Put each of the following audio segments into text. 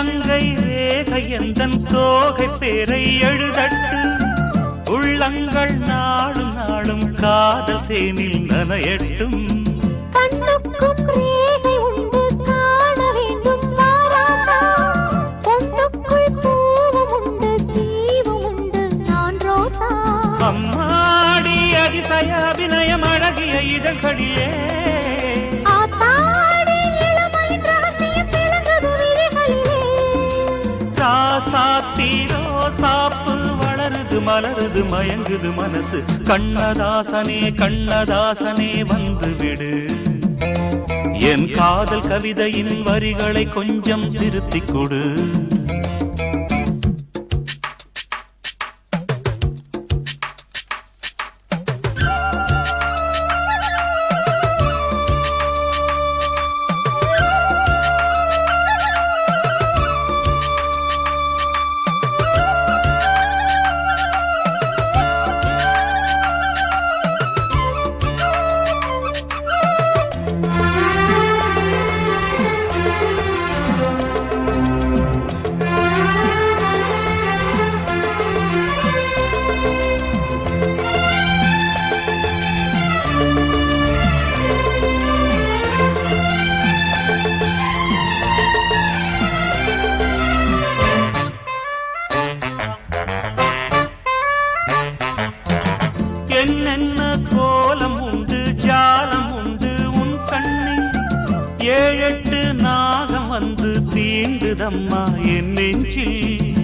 உள்ளங்கை ரேகை எந்தன் தோகை பேரை எழுதட்டு உள்ளங்கள் நாளும் நாளும் காதல் தேனில் நனையட்டும். கண்ணுக்கும் ரேகை உண்டு காண வேண்டும் வாராசா பொண்ணுக்குள் பூவும் உண்டு தீவும் உண்டு நான் ரோசா. அம்மாடி அதிசய அபிநயம் அழகிய இதழ்களிலே சாப்பு வளருது மலருது மயங்குது மனசு. கண்ணதாசனே கண்ணதாசனே வந்து விடு என் காதல் கவிதையின் வரிகளை கொஞ்சம் திருத்திக் கொடு. தீண்டுதம்மா என் நெஞ்சில்.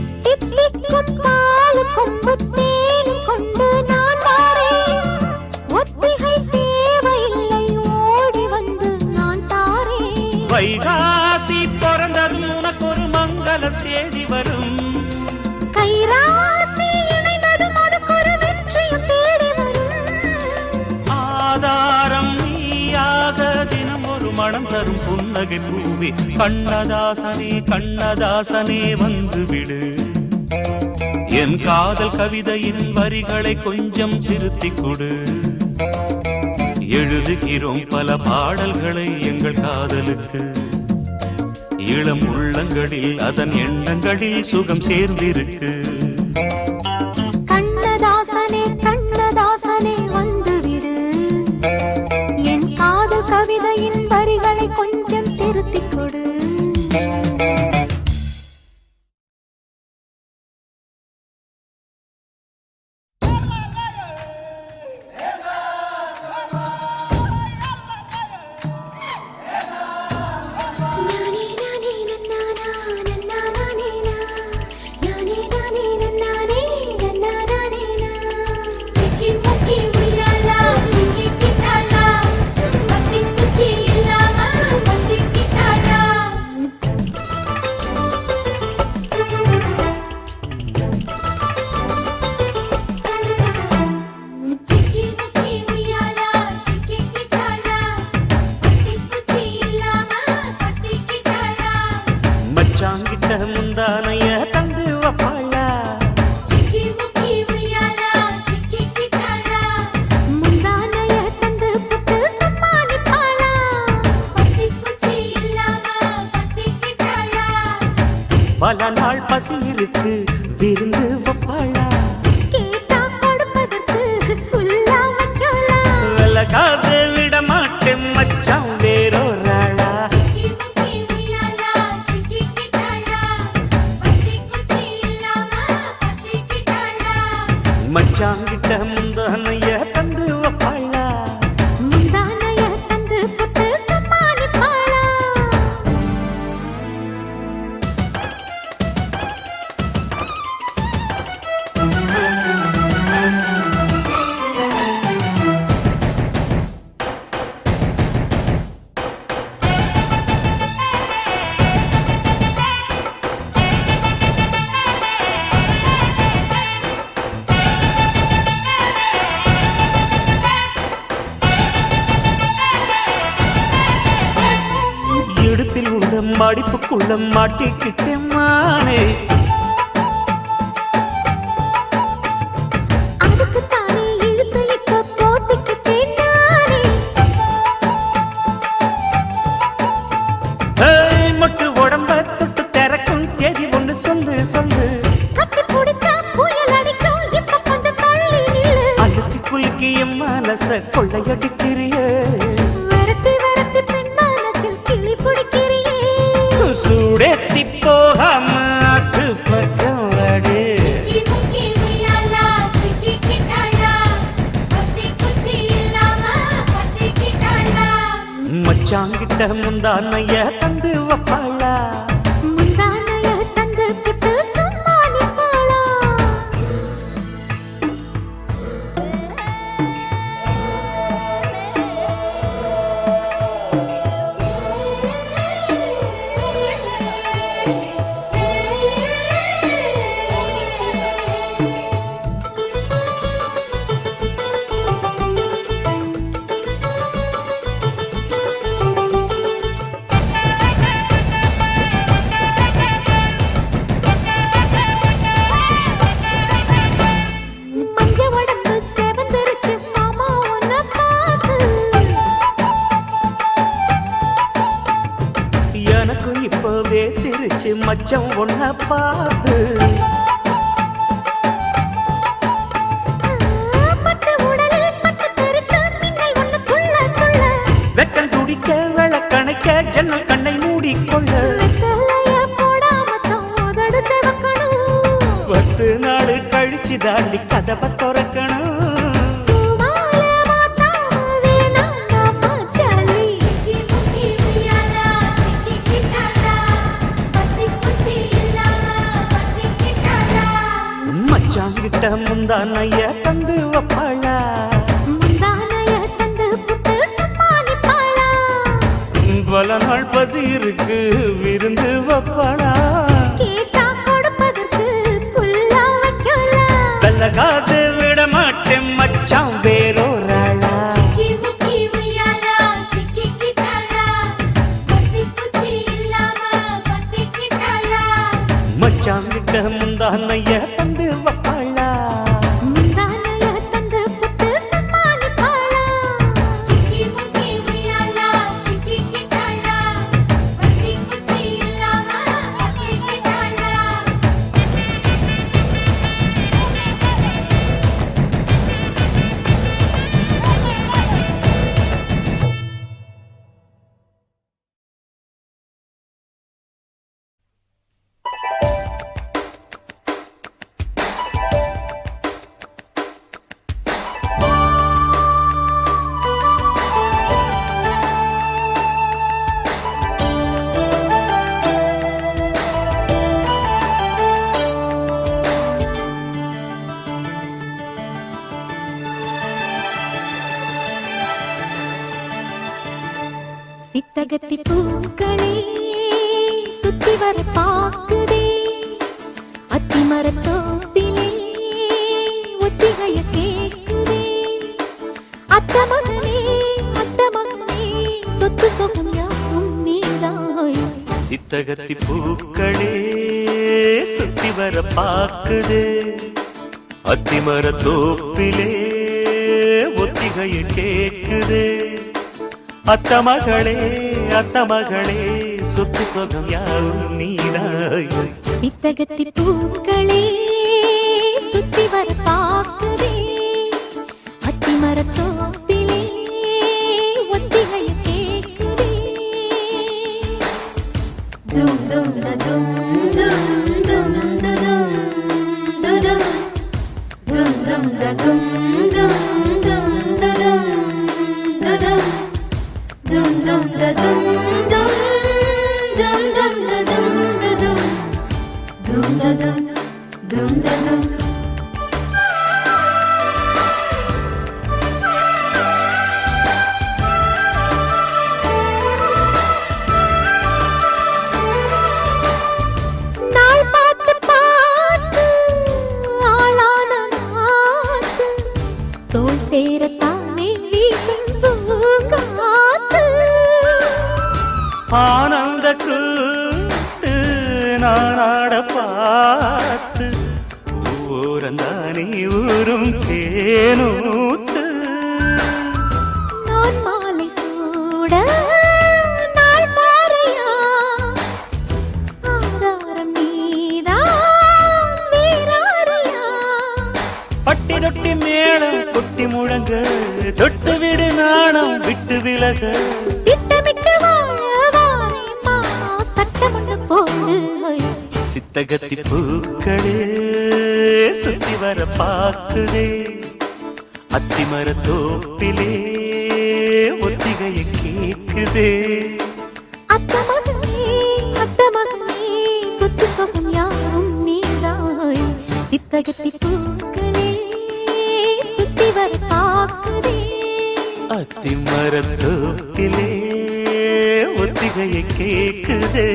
கொண்டு நான் வாரேன். ஒத்திகை தேவையில்லை ஓடி வந்து நான் தாரேன். வைகாசி பிறந்ததும் உனக்கு ஒரு மங்கள செய்தி மனம் தரும் புன்னகை பூவே. கண்ணதாசனே கண்ணதாசனே வந்து விடு என் காதல் கவிதையின் வரிகளை கொஞ்சம் திருத்திக் கொடு. எழுதுகிறோம் பல பாடல்களை எங்கள் காதலுக்கு. இளம் உள்ளங்களில் அதன் எண்ணங்களில் சுகம் சேர்ந்திருக்கு. மச்சாங்கிட்ட முந்தானைய உள்ள மடிப்புக்குள்ள மாட்டிக்கிட்டேன். மச்சாங்கிட்ட முந்தானைய தந்து வப்பாள் எனக்கு இப்பவே திருச்சு மச்சம் ஒன்ன பார்த்து. வெக்கம் துடிக்க விளக்கணைக்க ஜன்னல் கண்ணை மூடிக்கொள்ள. பத்து நாள் கழிச்சு தாண்டி கதவை திறக்கணும். மச்சாங்கிட்ட முந்தானைய தந்து வப்பாளா புட்டு. பல நாள் பசி இருக்கு விருந்து வப்பாளா கேட்டா கொடுப்பதற்கு புல்லா வைக்கலாம். சித்தகத்தி பூக்களே சுத்தி வர பாக்குதே அத்தி மரத்தோப்பிலே ஒத்திகைய கேக்குதே அத்த மகனே அத்த மகனே சொத்து சொகம் யாவும் சித்தகத்தி பூக்களே சுத்தி வர பாக்குது அத்திமர தோப்பிலே ஒத்திகைய கேக்குது அத்த மகளே அத்த மகளே சொத்து சொகம் யாரும் நீதாய் சித்தகத்தி பூக்களே சுத்தி வர பாக்குதே. அத்திமர காத்து ஊரந்தானே ஊரும் தேனூத்து. நான் மாலை சூட பட்டி தொட்டி மேளம் கொட்டி முழங்க தொட்டு விடு நாணம் விட்டு விலக. திட்டமிட்டு வாழ போடு. சித்தகத்தி பூக்களே சுத்தி வர பாக்குதே. அத்திமர தோப்பிலே ஒத்திகைய மகனே சொத்து சொகம் யாரும் நீதாய் சித்தகத்தி பூக்களே சுத்தி வர தாக்குதே அத்திமர தோப்பிலே ஒத்திகைய கேக்குதே.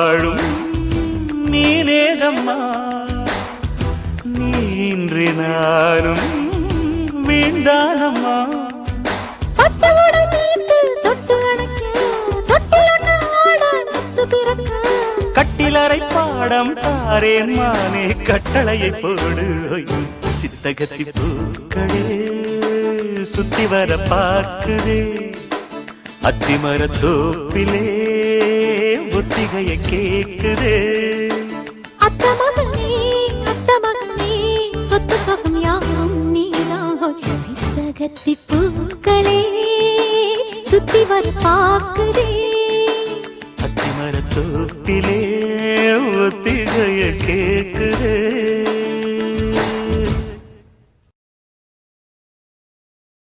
வாழும். நீனேதம்மா. நீன்றி நானும் வீண்டானம்மா கட்டிலறை பாடம் தாரேன் மானே கட்டளையை போடு. சித்தகத்தி பூக்களே சுத்தி வர பார்க்குதே அத்திமர தோப்பிலே ஒத்திகைய கேக்குதே. சித்தகத்தி பூக்களே. சுத்தி வர பாக்குதே